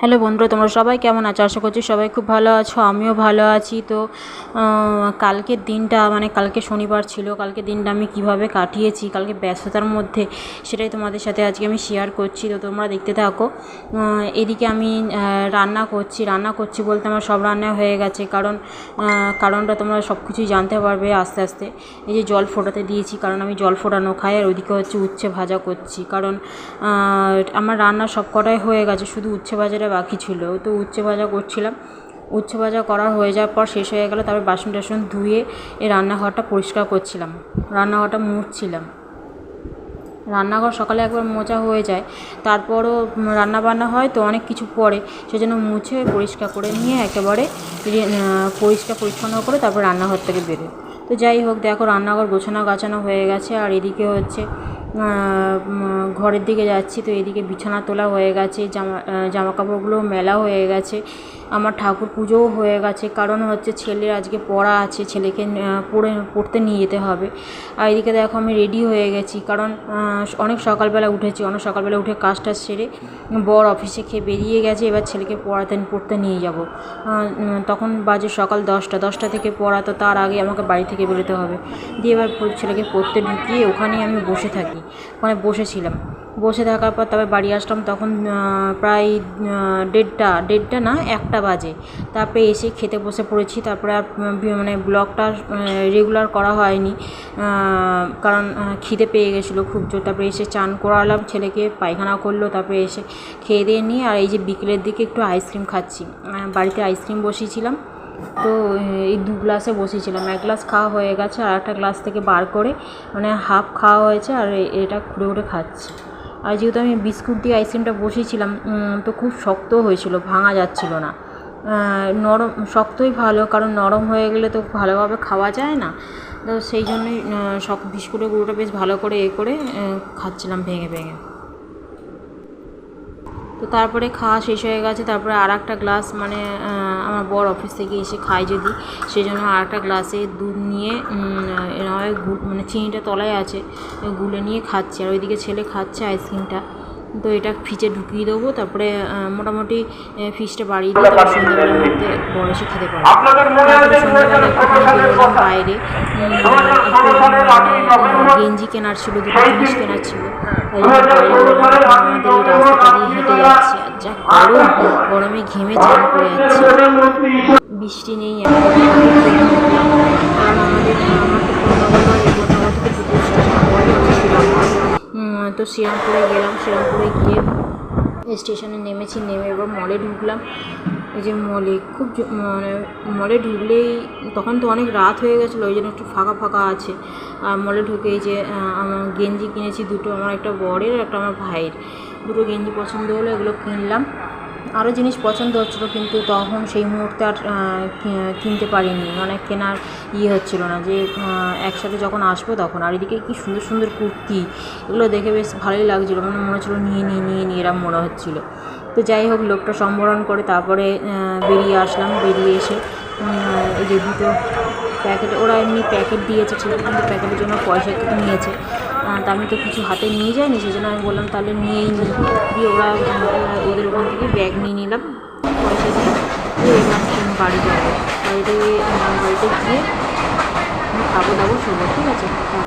Hello বন্ধুরা, তোমরা সবাই কেমন আছো? আশা করছি সবাই খুব ভালো আছো, আমিও ভালো আছি। তো কালকের দিনটা মানে কালকে শনিবার ছিল কালকে দিনটা আমি কীভাবে কাটিয়েছি, কালকে ব্যস্ততার মধ্যে সেটাই তোমাদের সাথে আজকে আমি শেয়ার করছি। তো তোমরা দেখতে থাকো এদিকে আমি রান্না করছি। রান্না করছি বলতে আমার সব রান্না হয়ে গেছে। কারণ কারণটা তোমরা সব কিছুই জানতে পারবে আস্তে আস্তে। এই যে জল ফোটাতে দিয়েছি, কারণ আমি জল ফোটানো খাই আর ওইদিকে হচ্ছে উচ্ছে ভাজা করছি। কারণ আমার রান্না সব কটাই হয়ে গেছে, শুধু উচ্ছে ভাজাটা বাকি ছিল। তো উচ্ছে ভাজা করছিলাম। উচ্ছে ভাজা করা হয়ে যাওয়ার পর শেষ হয়ে গেলো, তারপর বাসন টাসন ধুয়ে এই রান্নাঘরটা পরিষ্কার করছিলাম। রান্নাঘরটা মুছছিলাম। রান্নাঘর সকালে একবার মোচা হয়ে যায়, তারপরও রান্না বান্না হয় তো অনেক কিছু পড়ে সেজন্য মুছে পরিষ্কার করে নিয়ে একেবারে পরিষ্কার পরিচ্ছন্ন করে তারপর রান্নাঘর থেকে বেরোয় তো যাই হোক, দেখো রান্নাঘর গোছানো গাছানো হয়ে গেছে আর এদিকে হচ্ছে ঘরের দিকে যাচ্ছি, তো এদিকে বিছানা তোলা হয়ে গেছে, জামা জামা কাপড়গুলো মেলা হয়ে গেছে, আমার ঠাকুর পুজোও হয়ে গেছে, কারণ হচ্ছে ছেলের আজকে পড়া আছে, ছেলেকে পড়ে, পড়তে নিয়ে যেতে হবে, আর এদিকে দেখো আমি রেডি হয়ে গেছি, কারণ অনেক সকালবেলা উঠেছি, অনেক সকালবেলা উঠে কাজটা সেরে বর অফিসে খেয়ে বেরিয়ে গেছে, এবার ছেলেকে পড়াতে, পড়তে নিয়ে যাব তখন বাজে সকাল দশটা দশটা থেকে পড়া, তো তার আগে আমাকে বাড়ি থেকে বেরোতে হবে, দিয়ে এবার ছেলেকে পড়তে ঢুকিয়ে ওখানেই আমি বসে থাকি। ওখানে বসেছিলাম। বসে থাকার পর তবে বাড়ি আসলাম, তখন প্রায় দেড়টা দেড়টা না, একটা বাজে। তারপরে এসে খেতে বসে পড়েছি, তারপরে আর মানে ব্লগটা রেগুলার করা হয়নি কারণ খিদে পেয়ে গেছিল খুব জোর। তারপরে এসে চান করালাম, ছেলেকে পায়খানা করল, তারপরে এসে খেয়ে দিয়ে নিয়ে, আর এই যে বিকেলের দিকে একটু আইসক্রিম খাচ্ছি। বাড়িতে আইসক্রিম বসিয়েছিলাম। তো এই দু গ্লাসে বসিয়েছিলাম এক গ্লাস খাওয়া হয়ে গেছে আর একটা গ্লাস থেকে বার করে মানে হাফ খাওয়া হয়েছে আর এটা খুঁড়ে খুঁড়ে খাচ্ছি। আর যেহেতু আমি বিস্কুট দিয়ে আইসক্রিমটা বসিয়েছিলাম তো খুব শক্ত হয়েছিল, ভাঙা যাচ্ছিল না। নরম, শক্তই ভালো, কারণ নরম হয়ে গেলে তো ভালোভাবে খাওয়া যায় না। তো সেই জন্যই শক বিস্কুটের গুঁড়োটা বেশ ভালো করে এ করে খাচ্ছিলাম ভেঙে ভেঙে। তো তারপরে খাওয়া শেষ হয়ে গেছে। তারপরে আর একটা গ্লাস মানে আমার বর অফিস থেকে এসে খায় যদি। সেই জন্য আর একটা গ্লাসে দুধ নিয়ে নয় মানে চিনিটা তলায় আছে গুলে নিয়ে খাচ্ছে। আর ওইদিকে ছেলে খাচ্ছে আইসক্রিমটা। তো এটা ফ্রিজে ঢুকিয়ে দেবো। তারপরে মোটামুটি ফ্রিজটা বাড়িয়ে দিয়ে তারপর সন্ধ্যাবেলার মধ্যে বড় এসে খেতে পারব। তারপরে সন্ধ্যাবেলা একটুখানি বাইরে। গেঞ্জি কেনার ছিল দুটো জিনিস কেনার ছিল। তাই জন্য বাইরে আমাদের এই রাস্তাটা গরম, গরমে ঘেমে চান করে যাচ্ছে। বৃষ্টি নেই তো শ্রীরামপুরে গেলাম শ্রীরামপুরে গিয়ে স্টেশনে নেমেছি, নেমে এবার মলে ঢুকলাম। এই যে মলে, খুব মানে মলে ঢুকলেই তখন তো অনেক রাত হয়ে গেছিল, ওই জন্য একটু ফাঁকা ফাঁকা আছে। আর মলে ঢুকে এই যে আমার গেঞ্জি কিনেছি, দুটো, আমার একটা বরের একটা আমার ভাইয়ের। দুটো গেঞ্জি পছন্দ হলো, এগুলো কিনলাম। আরও জিনিস পছন্দ হচ্ছিল, কিন্তু তখন সেই মুহূর্তে আর কিনতে পারিনি। মানে কেনার ইয়ে হচ্ছিল না যে একসাথে যখন আসব তখন। আর এদিকে কী সুন্দর সুন্দর কুর্তি, এগুলো দেখে বেশ ভালোই লাগছিল। মানে মনে হচ্ছিল নিয়ে নিয়ে নিয়ে নিয়ে এরম মনে হচ্ছিল। তো যাই হোক, লোকটা সম্বরণ করে তারপরে বেরিয়ে আসলাম। বেরিয়ে এসে এই যে দুটো প্যাকেট, ওরা এমনি প্যাকেট দিয়েছে ঠিক কিন্তু প্যাকেটের জন্য পয়সা নিয়েছে। তা আমি তো কিছু হাতে নিয়ে যাইনি সেই জন্য আমি বললাম তাহলে নিয়েই নিই দিয়ে ওরা, ওদের ওখান থেকে ব্যাগ নিয়ে নিলাম। পয়সা দিয়ে এবার বাড়ি যাব। বাড়িতে বাড়িতে গিয়ে খাব দাবো শুনব ঠিক আছে?